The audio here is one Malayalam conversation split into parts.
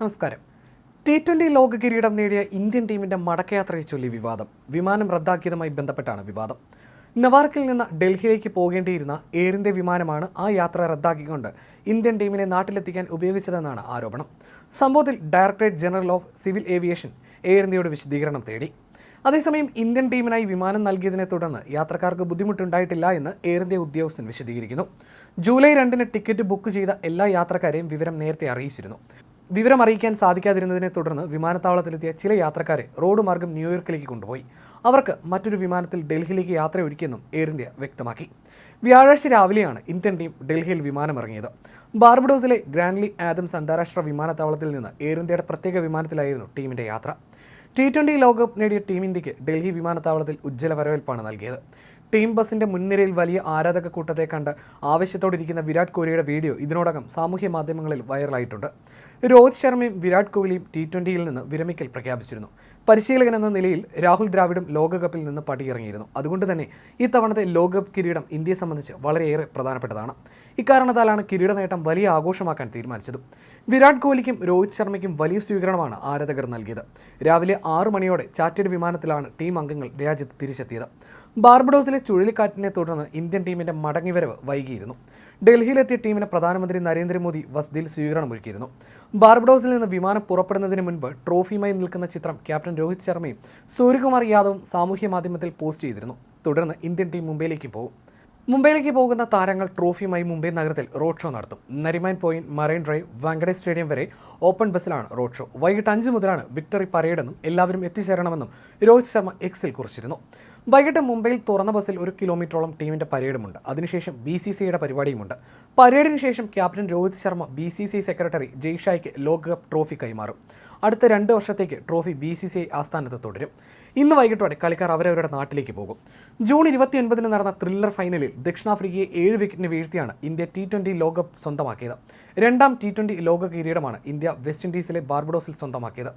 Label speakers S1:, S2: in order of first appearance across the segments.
S1: നമസ്കാരം. ടി ട്വന്റി ലോക കിരീടം നേടിയ ഇന്ത്യൻ ടീമിന്റെ മടക്കയാത്രയെ ചൊല്ലി വിവാദം. വിമാനം റദ്ദാക്കിയതുമായി ബന്ധപ്പെട്ടാണ് വിവാദം. നവാർക്കിൽ നിന്ന് ഡൽഹിയിലേക്ക് പോകേണ്ടിയിരുന്ന എയർ ഇന്ത്യ വിമാനമാണ് ആ യാത്ര റദ്ദാക്കിക്കൊണ്ട് ഇന്ത്യൻ ടീമിനെ നാട്ടിലെത്തിക്കാൻ ഉപയോഗിച്ചതെന്നാണ് ആരോപണം. സംഭവത്തിൽ directorate general of civil aviation air ഇന്ത്യയുടെ വിശദീകരണം തേടി. അതേസമയം ഇന്ത്യൻ ടീമിനായി വിമാനം നൽകിയതിനെ തുടർന്ന് യാത്രക്കാർക്ക് ബുദ്ധിമുട്ടുണ്ടായിട്ടില്ല എന്ന് എയർ ഇന്ത്യ ഉദ്യോഗസ്ഥൻ വിശദീകരിക്കുന്നു. ജൂലൈ രണ്ടിന് ടിക്കറ്റ് ബുക്ക് ചെയ്ത എല്ലാ യാത്രക്കാരെയും വിവരം നേരത്തെ അറിയിച്ചിരുന്നു. വിവരം അറിയിക്കാൻ സാധിക്കാതിരുന്നതിനെ തുടർന്ന് വിമാനത്താവളത്തിലെത്തിയ ചില യാത്രക്കാരെ റോഡ് മാർഗം ന്യൂയോർക്കിലേക്ക് കൊണ്ടുപോയി. അവർക്ക് മറ്റൊരു വിമാനത്തിൽ ഡൽഹിയിലേക്ക് യാത്ര ഒരുക്കിയെന്നും എയർ ഇന്ത്യ വ്യക്തമാക്കി. വ്യാഴാഴ്ച രാവിലെയാണ് ഇന്ത്യൻ ടീം ഡൽഹിയിൽ വിമാനമിറങ്ങിയത്. ബാർബഡോസിലെ ഗ്രാൻഡ്ലി ആദംസ് അന്താരാഷ്ട്ര വിമാനത്താവളത്തിൽ നിന്ന് എയർ ഇന്ത്യയുടെ പ്രത്യേക വിമാനത്തിലായിരുന്നു ടീമിന്റെ യാത്ര. ടി ട്വന്റി ലോകകപ്പ് നേടിയ ടീം ഇന്ത്യയ്ക്ക് ഡൽഹി വിമാനത്താവളത്തിൽ ഉജ്ജ്വല വരവേൽപ്പാണ് നൽകിയത്. ടീം ബസിന്റെ മുൻനിരയിൽ വലിയ ആരാധക കൂട്ടത്തെ കണ്ട് ആവശ്യത്തോടിരിക്കുന്ന വിരാട് കോഹ്ലിയുടെ വീഡിയോ ഇതിനോടകം സാമൂഹ്യ മാധ്യമങ്ങളിൽ വൈറലായിട്ടുണ്ട്. രോഹിത് ശർമ്മയും വിരാട് കോഹ്ലിയും ടി ട്വന്റിയിൽ നിന്ന് വിരമിക്കൽ പ്രഖ്യാപിച്ചിരുന്നു. പരിശീലകൻ എന്ന നിലയിൽ രാഹുൽ ദ്രാവിഡും ലോകകപ്പിൽ നിന്ന് പടിയിറങ്ങിയിരുന്നു. അതുകൊണ്ട് തന്നെ ഈ തവണത്തെ ലോകകപ്പ് കിരീടം ഇന്ത്യയെ സംബന്ധിച്ച് വളരെയേറെ പ്രധാനപ്പെട്ടതാണ്. ഇക്കാരണത്താലാണ് കിരീട നേട്ടം വലിയ ആഘോഷമാക്കാൻ തീരുമാനിച്ചത്. വിരാട് കോഹ്ലിക്കും രോഹിത് ശർമ്മയ്ക്കും വലിയ സ്വീകരണമാണ് ആരാധകർ നൽകിയത്. രാവിലെ ആറു മണിയോടെ ചാർട്ടേഡ് വിമാനത്തിലാണ് ടീം അംഗങ്ങൾ രാജ്യത്ത് തിരിച്ചെത്തിയത്. ബാർബഡോസിലെ ചുഴലിക്കാറ്റിനെ തുടർന്ന് ഇന്ത്യൻ ടീമിന്റെ മടങ്ങിവരവ് വൈകിയിരുന്നു. ഡൽഹിയിലെത്തിയ ടീമിന് പ്രധാനമന്ത്രി നരേന്ദ്രമോദി വസതിയിൽ സ്വീകരണമൊരുക്കിയിരുന്നു. ബാർബഡോസിൽ നിന്ന് വിമാനം പുറപ്പെടുന്നതിന് മുൻപ് ട്രോഫിയുമായി നിൽക്കുന്ന ചിത്രം ക്യാപ്റ്റൻ രോഹിത് ശർമ്മയും സൂര്യകുമാർ യാദവും സാമൂഹ്യ മാധ്യമത്തിൽ പോസ്റ്റ് ചെയ്തിരുന്നു. തുടർന്ന് ഇന്ത്യൻ ടീം മുംബൈയിലേക്ക് പോകും. മുംബൈയിലേക്ക് പോകുന്ന താരങ്ങൾ ട്രോഫിയുമായി മുംബൈ നഗരത്തിൽ റോഡ് ഷോ നടത്തും. Nariman point marine drive Venkatesh stadium വരെ ഓപ്പൺ ബസ്സിലാണ് റോഡ് ഷോ. വൈകിട്ട് അഞ്ച് മുതലാണ് വിക്ടറി പരേഡെന്നും എല്ലാവരും എത്തിച്ചേരണമെന്നും രോഹിത് ശർമ്മ എക്സിൽ കുറിച്ചിരുന്നു. വൈകിട്ട് മുംബൈയിൽ തുറന്ന ബസ്സിൽ ഒരു കിലോമീറ്ററോളം ടീമിന്റെ പരേഡുമുണ്ട്. അതിനുശേഷം ബി സി സിയുടെ പരിപാടിയുമുണ്ട്. പരേഡിന് ശേഷം captain Rohit Sharma B C C secretary ജയ്ഷായ്ക്ക് ലോകകപ്പ് ട്രോഫി കൈമാറും. അടുത്ത രണ്ട് വർഷത്തേക്ക് trophy B C C I ആസ്ഥാനത്ത് തുടരും. ഇന്ന് വൈകിട്ടോടെ കളിക്കാർ അവരവരുടെ നാട്ടിലേക്ക് പോകും. ജൂൺ ഇരുപത്തിയൊൻപതിന് നടന്ന ത്രില്ലർ ഫൈനലിൽ ദക്ഷിണാഫ്രിക്കയെ ഏഴ് വിക്കറ്റിന് വീഴ്ത്തിയാണ് ഇന്ത്യ ടി ട്വന്റി ലോകകപ്പ് സ്വന്തമാക്കിയത്. രണ്ടാം ടി ട്വന്റി ലോക കിരീടമാണ് ഇന്ത്യ വെസ്റ്റ് ഇൻഡീസിലെ ബാർബഡോസിൽ സ്വന്തമാക്കിയത്.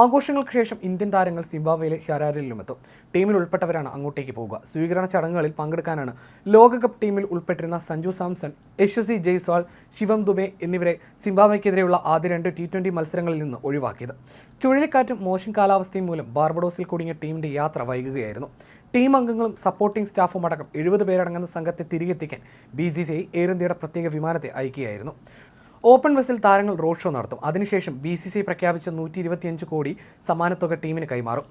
S1: ആഘോഷങ്ങൾക്ക് ശേഷം ഇന്ത്യൻ താരങ്ങൾ സിംബാബ്വേയിലെ ഹരാരിലും എത്തും ടീമിൽ ഉൾപ്പെട്ടവരാണ് അങ്ങോട്ടേക്ക് പോകുക. സ്വീകരണ ചടങ്ങുകളിൽ പങ്കെടുക്കാനാണ് ലോകകപ്പ് ടീമിൽ ഉൾപ്പെട്ടിരുന്ന സഞ്ജു സാംസൺ യശസ്വി ജയ്സ്വാൾ ശിവം ദുബെ എന്നിവരെ സിംബാബ്വെക്കെതിരെയുള്ള ആദ്യ രണ്ട് ടി ട്വന്റി മത്സരങ്ങളിൽ നിന്ന് ഒഴിവാക്കിയത്. ചുഴലിക്കാറ്റും മോശം കാലാവസ്ഥയും മൂലം ബാർബഡോസിൽ കുടുങ്ങിയ ടീമിന്റെ യാത്ര വൈകുകയായിരുന്നു. ടീം അംഗങ്ങളും സപ്പോർട്ടിംഗ് സ്റ്റാഫും അടക്കം എഴുപത് പേരടങ്ങുന്ന സംഘത്തെ തിരികെത്തിക്കാൻ B C C I air ഇന്ത്യയുടെ പ്രത്യേക വിമാനത്തെ അയക്കുകയായിരുന്നു. ഓപ്പൺ ബസ്സിൽ താരങ്ങൾ റോഡ് ഷോ നടത്തും. അതിനുശേഷം ബി സി സി പ്രഖ്യാപിച്ച നൂറ്റി ഇരുപത്തിയഞ്ച് കോടി സമ്മാനത്തുക ടീമിന് കൈമാറും.